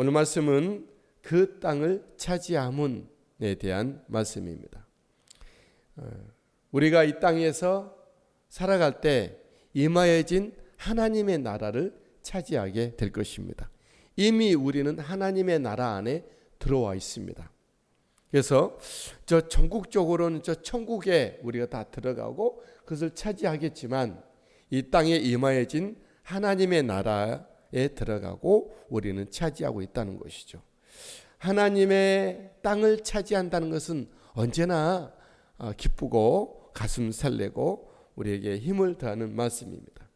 오늘 말씀은 그 땅을 차지함은에 대한 말씀입니다. 어, 우리가 이 땅에서 살아갈 때 임하여진 하나님의 나라를 차지하게 될 것입니다. 이미 우리는 하나님의 나라 안에 들어와 있습니다. 그래서 저 전국적으로는 저 천국에 우리가 다 들어가고 그것을 차지하겠지만 이 땅에 임하여진 하나님의 나라 에 들어가고 우리는 차지하고 있다는 것이죠. 하나님의 땅을 차지한다는 것은 언제나 어, 기쁘고 가슴 설레고 우리에게 힘을 더하는 말씀입니다.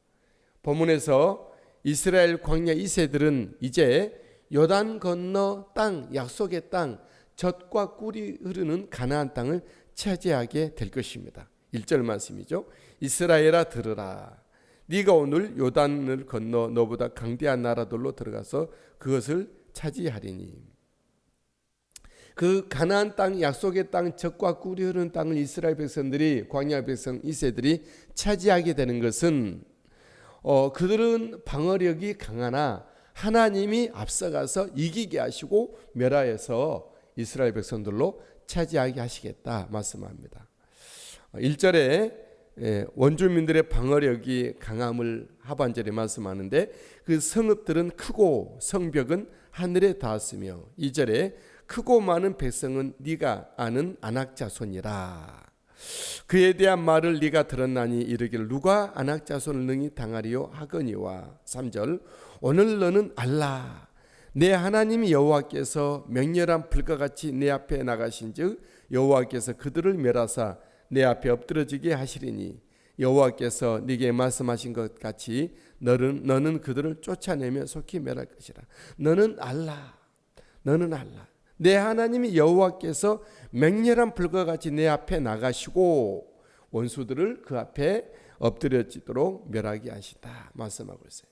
본문에서 이스라엘 광야 2세들은 이제 요단 건너 땅 약속의 땅 젖과 꿀이 흐르는 가나안 땅을 차지하게 될 것입니다. 1절 말씀이죠. 이스라엘아 들으라. 네가 오늘 요단을 건너 너보다 강대한 나라들로 들어가서 그것을 차지하리니. 그 가나안 땅 약속의 땅 적과 꿀이 흐르는 땅을 이스라엘 백성들이 광야 백성 이세들이 차지하게 되는 것은 어, 그들은 방어력이 강하나 하나님이 앞서가서 이기게 하시고 멸하여서 이스라엘 백성들로 차지하게 하시겠다 말씀합니다. 1절에 예, 원주민들의 방어력이 강함을 하반절에 말씀하는데 그 성읍들은 크고 성벽은 하늘에 닿았으며 2절에 크고 많은 백성은 네가 아는 안악 자손이라. 그에 대한 말을 네가 들었나니 이르기를 누가 안악 자손을 능히 당하리요? 하거니와. 3절. 오늘 너는 알라. 내 하나님 여호와께서 맹렬한 불과 같이 내 앞에 나가신즉 여호와께서 그들을 멸하사 내 앞에 엎드러지게 하시리니 여호와께서 네게 말씀하신 것 같이 너는 너는 그들을 쫓아내며 속히 멸할 것이라. 너는 알라. 너는 알라. 내 하나님이 여호와께서 맹렬한 불과 같이 내 앞에 나가시고 원수들을 그 앞에 엎드려지도록 멸하게 하시다 말씀하고 있어요.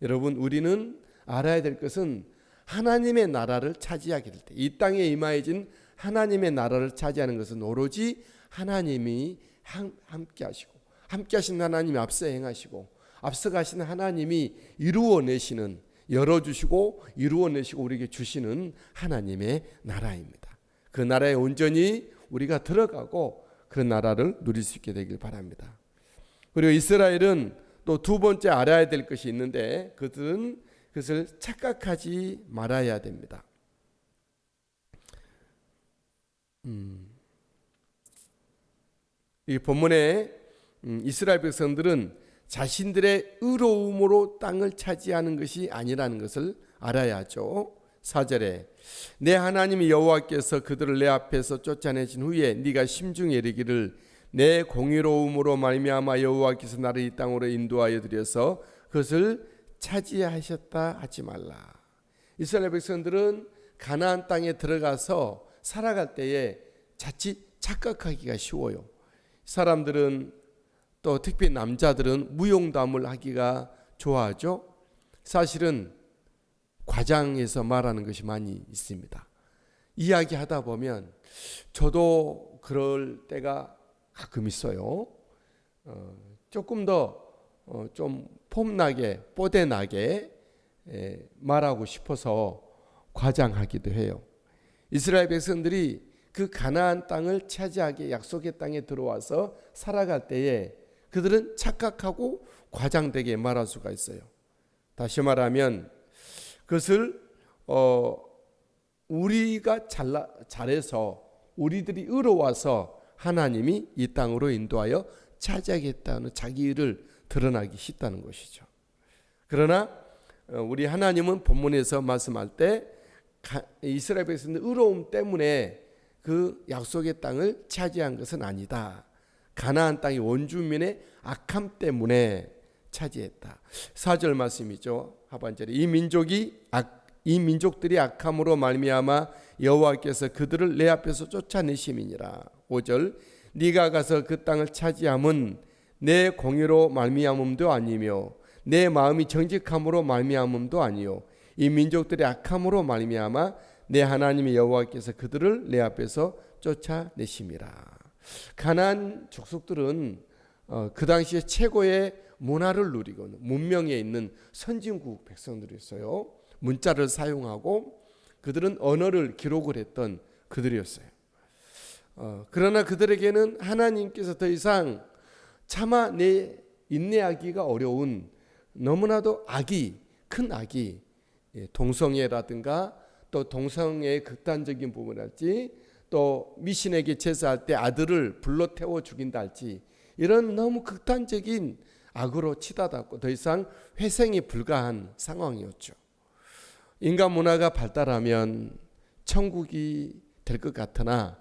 여러분 우리는 알아야 될 것은 하나님의 나라를 차지하게 될 때 이 땅에 임하여진 하나님의 나라를 차지하는 것은 오로지 하나님이 함께 하시고 함께 하신 하나님이 앞서 행하시고 앞서 가시는 하나님이 이루어내시는 열어주시고 이루어내시고 우리에게 주시는 하나님의 나라입니다. 그 나라에 온전히 우리가 들어가고 그 나라를 누릴 수 있게 되길 바랍니다. 그리고 이스라엘은 또 두 번째 알아야 될 것이 있는데 그들은 그것을 착각하지 말아야 됩니다. 음. 이 본문에 음, 이스라엘 백성들은 자신들의 의로움으로 땅을 차지하는 것이 아니라는 것을 알아야죠. 4절에 내 하나님 여호와께서 그들을 내 앞에서 쫓아내신 후에 네가 심중에 이르기를 내 공의로움으로 말미암아 여호와께서 나를 이 땅으로 인도하여 드려서 그것을 차지하셨다 하지 말라. 이스라엘 백성들은 가나안 땅에 들어가서 살아갈 때에 자칫 착각하기가 쉬워요. 사람들은 또 특히 남자들은 무용담을 하기가 좋아하죠. 사실은 과장해서 말하는 것이 많이 있습니다. 이야기하다 보면 저도 그럴 때가 가끔 있어요. 어, 조금 더좀 어, 폼나게 뽀대나게 에, 말하고 싶어서 과장하기도 해요. 이스라엘 백성들이 그 가나안 땅을 차지하게 약속의 땅에 들어와서 살아갈 때에 그들은 착각하고 과장되게 말할 수가 있어요. 다시 말하면 그것을 어 우리가 잘라, 잘해서 우리들이 의로와서 하나님이 이 땅으로 인도하여 차지하겠다는 자기 일을 드러나기 쉽다는 것이죠. 그러나 어, 우리 하나님은 본문에서 말씀할 때 이스라엘 백성들 의로움 때문에 그 약속의 땅을 차지한 것은 아니다. 가나안 땅의 원주민의 악함 때문에 차지했다. 4절 말씀이죠. 하반절에 이 민족이 악, 이 민족들이 악함으로 말미암아 여호와께서 그들을 내 앞에서 쫓아내심이니라. 5절 네가 가서 그 땅을 차지함은 내 공의로 말미암음도 아니며 내 마음이 정직함으로 말미암음도 아니요 이 민족들이 악함으로 말미암아 내 하나님의 여호와께서 그들을 내 앞에서 쫓아내심이라. 가난 족속들은 어, 그 당시에 최고의 문화를 누리고 문명에 있는 선진국 백성들이었어요. 문자를 사용하고 그들은 언어를 기록을 했던 그들이었어요. 어, 그러나 그들에게는 하나님께서 더 이상 참아내 인내하기가 어려운 너무나도 악이 큰 악이 예, 동성애라든가 또 동성애의 극단적인 부분 할지 또 미신에게 제사할 때 아들을 불러 태워 죽인다 할지 이런 너무 극단적인 악으로 치닫았고 더 이상 회생이 불가한 상황이었죠. 인간 문화가 발달하면 천국이 될 것 같으나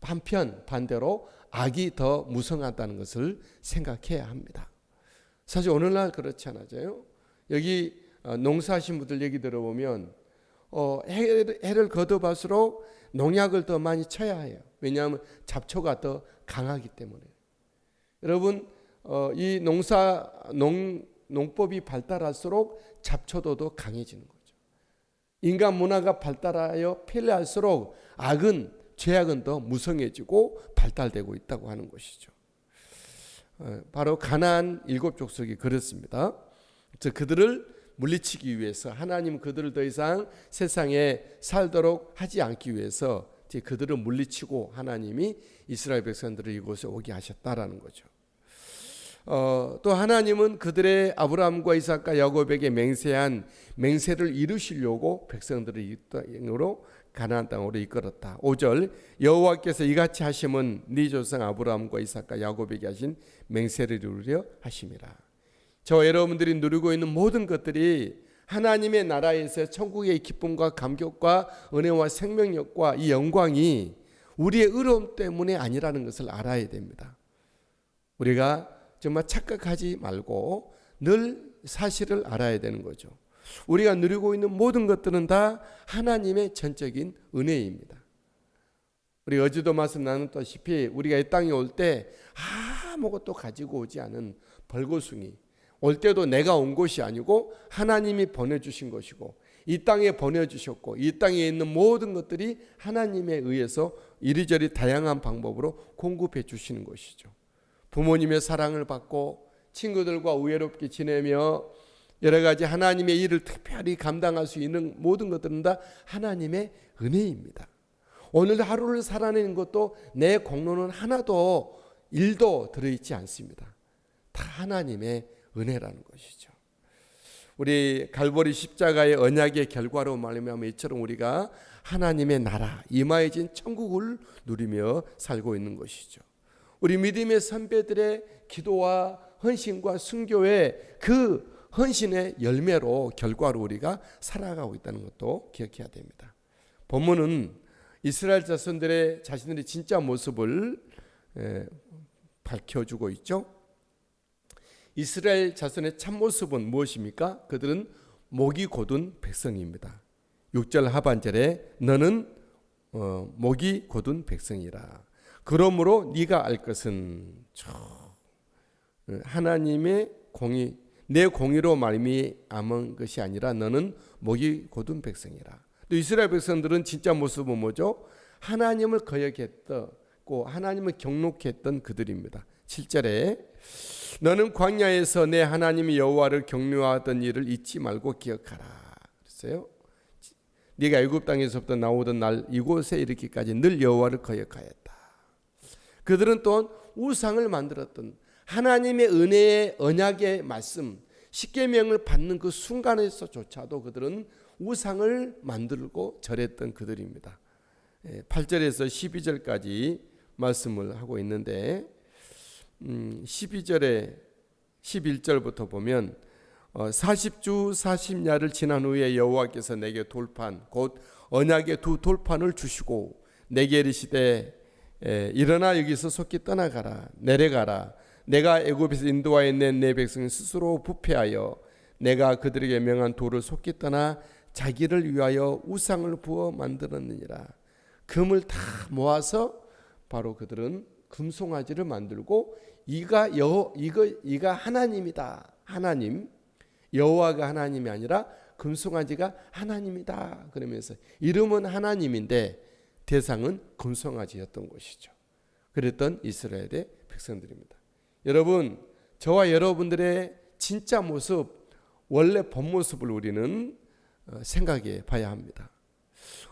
한편 반대로 악이 더 무성하다는 것을 생각해야 합니다. 사실 오늘날 그렇지 않아요. 여기 어, 농사하신 분들 얘기 들어보면 어, 해를, 해를 거듭할수록 농약을 더 많이 쳐야 해요. 왜냐하면 잡초가 더 강하기 때문에. 여러분 어, 이 농사 농 농법이 발달할수록 잡초도 더 강해지는 거죠. 인간 문화가 발달하여 편리할수록 악은 죄악은 더 무성해지고 발달되고 있다고 하는 것이죠. 어, 바로 가나안 일곱 족속이 그렇습니다. 그래서 그들을 물리치기 위해서 하나님 그들을 더 이상 세상에 살도록 하지 않기 위해서 이제 그들을 물리치고 하나님이 이스라엘 백성들을 이곳에 오게 하셨다라는 거죠. 어, 또 하나님은 그들의 아브라함과 이삭과 야곱에게 맹세한 맹세를 이루시려고 백성들을 이 땅으로 가나안 땅으로 이끌었다. 5절 여호와께서 이같이 하심은 네 조상 아브라함과 이삭과 야곱에게 하신 맹세를 이루려 하심이라. 저 여러분들이 누리고 있는 모든 것들이 하나님의 나라에서 천국의 기쁨과 감격과 은혜와 생명력과 이 영광이 우리의 의로움 때문에 아니라는 것을 알아야 됩니다. 우리가 정말 착각하지 말고 늘 사실을 알아야 되는 거죠. 우리가 누리고 있는 모든 것들은 다 하나님의 전적인 은혜입니다. 우리 어제도 말씀 나눴다시피 우리가 이 땅에 올 때 아무것도 가지고 오지 않은 벌거숭이 올 때도 내가 온 것이 아니고 하나님이 보내주신 것이고 이 땅에 보내주셨고 이 땅에 있는 모든 것들이 하나님에 의해서 이리저리 다양한 방법으로 공급해 주시는 것이죠. 부모님의 사랑을 받고 친구들과 우애롭게 지내며 여러 가지 하나님의 일을 특별히 감당할 수 있는 모든 것들은 다 하나님의 은혜입니다. 오늘 하루를 살아내는 것도 내 공로는 하나도 일도 들어있지 않습니다. 다 하나님의 은혜라는 것이죠. 우리 갈보리 십자가의 언약의 결과로 말하면 이처럼 우리가 하나님의 나라 임하여진 천국을 누리며 살고 있는 것이죠. 우리 믿음의 선배들의 기도와 헌신과 순교의 그 헌신의 열매로 결과로 우리가 살아가고 있다는 것도 기억해야 됩니다. 본문은 이스라엘 자손들의 자신들의 진짜 모습을 밝혀주고 있죠. 이스라엘 자손의 참모습은 무엇입니까? 그들은 목이 곧은 백성입니다. 6절 하반절에 너는 어, 목이 곧은 백성이라. 그러므로 네가 알 것은 하나님의 공의 내 공의로 말미암은 것이 아니라 너는 목이 곧은 백성이라. 또 이스라엘 백성들은 진짜 모습은 뭐죠? 하나님을 거역했고 하나님을 경록했던 그들입니다. 7절에 너는 광야에서 내 하나님 여호와를 경유하던 일을 잊지 말고 기억하라. 그랬어요. 네가 애굽 땅에서부터 나오던 날 이곳에 이르기까지 늘 여호와를 거역하였다. 그들은 또 우상을 만들었던 하나님의 은혜의 언약의 말씀 십계명을 받는 그 순간에서조차도 그들은 우상을 만들고 절했던 그들입니다. 8절에서 예, 12절까지 말씀을 하고 있는데 12절에 음, 11절부터 보면 40주 어, 40야를 지난 후에 여호와께서 내게 돌판 곧 언약의 두 돌판을 주시고 내게 이르시되 일어나 여기서 속히 떠나가라 내려가라. 내가 애굽에서 인도하여 낸내 백성 스스로 부패하여 내가 그들에게 명한 돌을 속히 떠나 자기를 위하여 우상을 부어 만들었느니라. 금을 다 모아서 바로 그들은 금송아지를 만들고 이가 여 이거 이가 하나님이다 하나님 여호와가 하나님이 아니라 금송아지가 하나님이다 그러면서 이름은 하나님인데 대상은 금송아지였던 것이죠. 그랬던 이스라엘의 백성들입니다. 여러분, 저와 여러분들의 진짜 모습, 원래 본 모습을 우리는 어, 생각해 봐야 합니다.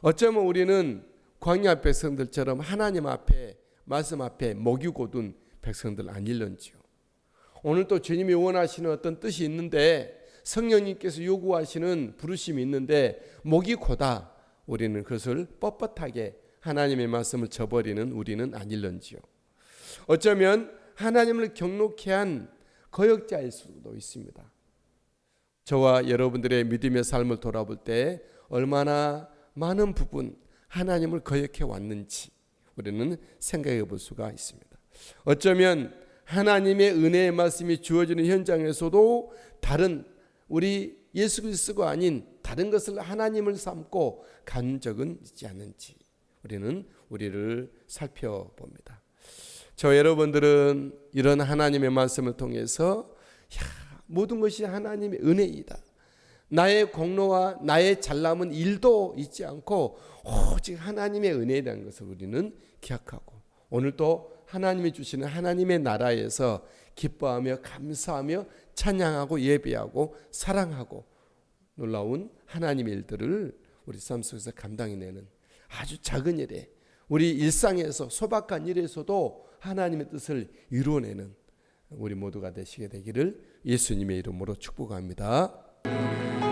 어쩌면 우리는 광야 백성들처럼 하나님 앞에 말씀 앞에 목이 고든 백성들 아닐런지요. 오늘 또 주님이 원하시는 어떤 뜻이 있는데 성령님께서 요구하시는 부르심이 있는데 목이 고다 우리는 그것을 뻣뻣하게 하나님의 말씀을 저버리는 우리는 아닐런지요. 어쩌면 하나님을 경록해 한 거역자일 수도 있습니다. 저와 여러분들의 믿음의 삶을 돌아볼 때 얼마나 많은 부분 하나님을 거역해 왔는지 우리는 생각해 볼 수가 있습니다. 어쩌면 하나님의 은혜의 말씀이 주어지는 현장에서도 다른 우리 예수 그리스도가 아닌 다른 것을 하나님을 삼고 간 적은 있지 않는지 우리는 우리를 살펴봅니다. 저 여러분들은 이런 하나님의 말씀을 통해서 야, 모든 것이 하나님의 은혜이다. 나의 공로와 나의 잘남은 일도 있지 않고 오직 하나님의 은혜라는 것을 우리는 기억하고 오늘도 하나님이 주시는 하나님의 나라에서 기뻐하며 감사하며 찬양하고 예배하고 사랑하고 놀라운 하나님의 일들을 우리 삶 속에서 감당해내는 아주 작은 일에 우리 일상에서 소박한 일에서도 하나님의 뜻을 이루어내는 우리 모두가 되시게 되기를 예수님의 이름으로 축복합니다. Thank you.